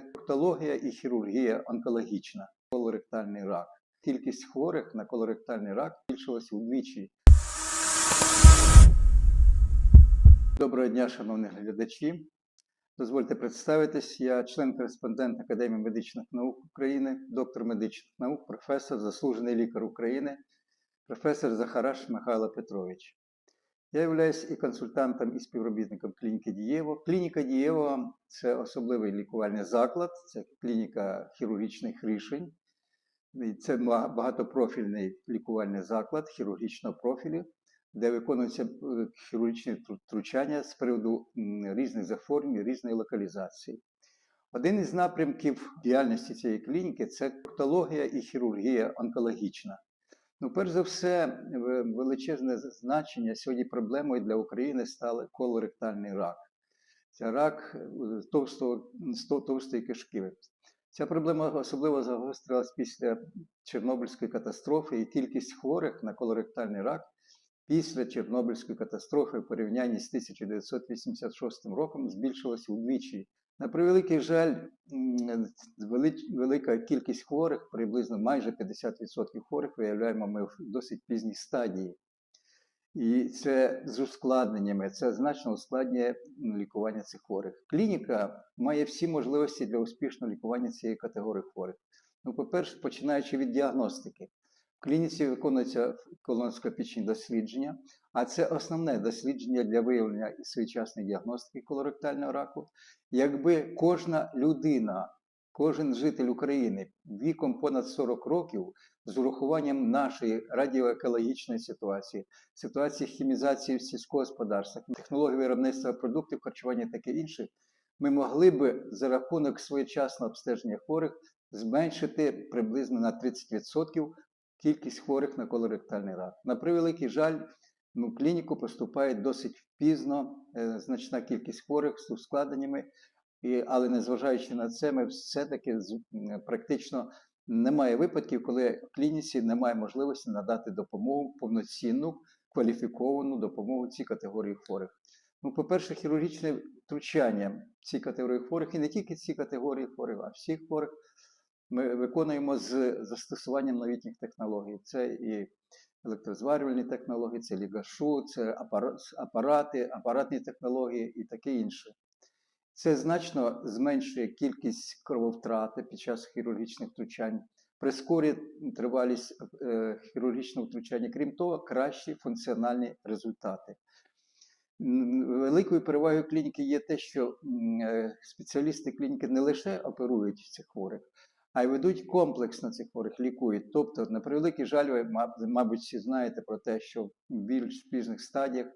Проктологія і хірургія онкологічна, колоректальний рак. Кількість хворих на колоректальний рак збільшилася удвічі. Доброго дня, шановні глядачі. Дозвольте представитись. Я член-кореспондент Академії медичних наук України, доктор медичних наук, професор, заслужений лікар України, професор Захараш Михайло Петрович. Я являюсь і консультантом, і співробітником клініки Дієво. Клініка Дієво це особливий лікувальний заклад, це клініка хірургічних рішень. Це багатопрофільний лікувальний заклад хірургічного профілю, де виконуються е, хірургічні втручання з приводу різних захворювань, різної локалізації. Один із напрямків діяльності цієї клініки це проктологія і хірургія онкологічна. Ну, перш за все, величезне значення сьогодні проблемою для України став колоректальний рак. Це рак е, товстого, товстої кишки. Ця проблема особливо загострилась після Чорнобильської катастрофи, і кількість хворих на колоректальний рак після Чорнобильської катастрофи в порівнянні з 1986 роком збільшилася удвічі. На превеликий жаль, велика кількість хворих, приблизно майже 50% хворих, виявляємо ми в досить пізній стадії. І це з ускладненнями, це значно ускладнює лікування цих хворих. Клініка має всі можливості для успішного лікування цієї категорії хворих. Ну, по-перше, починаючи від діагностики. Клініці виконуються колоноскопічні дослідження, а це основне дослідження для виявлення і своєчасної діагностики колоректального раку. Якби кожна людина, кожен житель України віком понад 40 років з урахуванням нашої радіоекологічної ситуації, ситуації хімізації в сільського господарства, технології виробництва продуктів, харчування таке інше, ми могли би за рахунок своєчасного обстеження хворих зменшити приблизно на 30% кількість хворих на колоректальний рак. На превеликий жаль, ну, в клініку поступає досить пізно е, значна кількість хворих з ускладненнями, але незважаючи на це, ми все-таки практично немає випадків, коли в клініці немає можливості надати допомогу повноцінну, кваліфіковану допомогу цій категорії хворих. Ну, по-перше, хірургічне втручання цій категорії хворих, і не тільки ці категорії хворих, а всіх хворих ми виконуємо з застосуванням новітніх технологій. Це і електрозварювальні технології, це лігашу, це апарати, апаратні технології і таке інше. Це значно зменшує кількість крововтрати під час хірургічних втручань, прискорює тривалість е, хірургічного втручання, крім того, кращі функціональні результати. Великою перевагою клініки є те, що е, спеціалісти клініки не лише оперують цих хворих, а й ведуть комплексно цих хворих, лікують. Тобто, на превеликий жаль, ви, мабуть, всі знаєте про те, що в більш пізніх стадіях,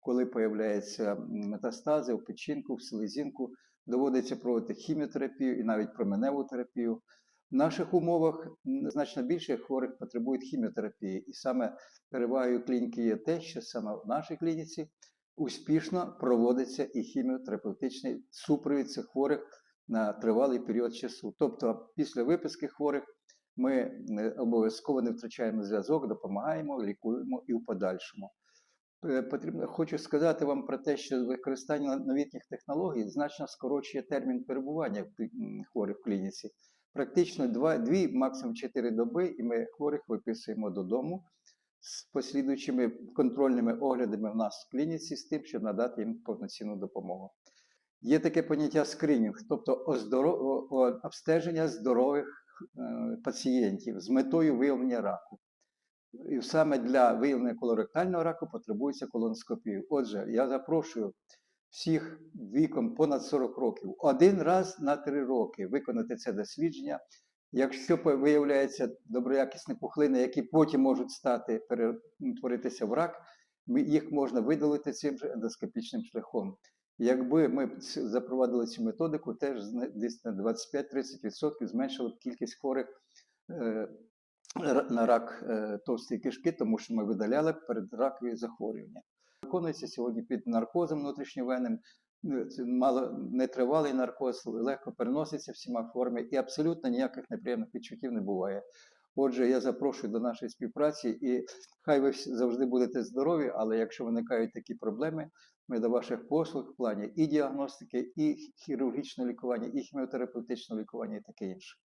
коли появляються метастази в печінку, в селезінку, доводиться проводити хіміотерапію і навіть променеву терапію. В наших умовах значно більше хворих потребують хіміотерапії, і саме перевагою клініки є те, що саме в нашій клініці успішно проводиться і хіміотерапевтичний супровід цих хворих на тривалий період часу. Тобто, після виписки хворих ми е, обов'язково не втрачаємо зв'язок, допомагаємо, лікуємо і в подальшому. Е, Потрібно хочу сказати вам про те, що використання новітніх технологій значно скорочує термін перебування хворих в клініці. Практично 2, 2 максимум 4 доби, і ми хворих виписуємо додому з послідуючими контрольними оглядами в нас в клініці з тим, щоб надати їм повноцінну допомогу. Є таке поняття скринінг, тобто оздоро- о- о- обстеження здорових е, пацієнтів з метою виявлення раку. І саме для виявлення колоректального раку потребується колоноскопія. Отже, я запрошую всіх віком понад 40 років один раз на 3 роки виконати це дослідження. Якщо виявляються доброякісні пухлини, які потім можуть стати перетворитися в рак, їх можна видалити цим же ендоскопічним шляхом. Якби ми запровадили цю методику, теж десь на 25-30% зменшили б кількість хворих е, на рак е, товстої кишки, тому що ми видаляли передракові захворювання. Виконується сьогодні під наркозом внутрішньовенним. Ну, мало нетривалий наркоз, легко переноситься всіма формами і абсолютно ніяких неприємних відчуттів не буває. Отже, я запрошую до нашої співпраці і хай ви завжди будете здорові, але якщо виникають такі проблеми, Ми до ваших послуг в плані і діагностики, і хірургічного лікування, і хіміотерапевтичного лікування, і таке інше.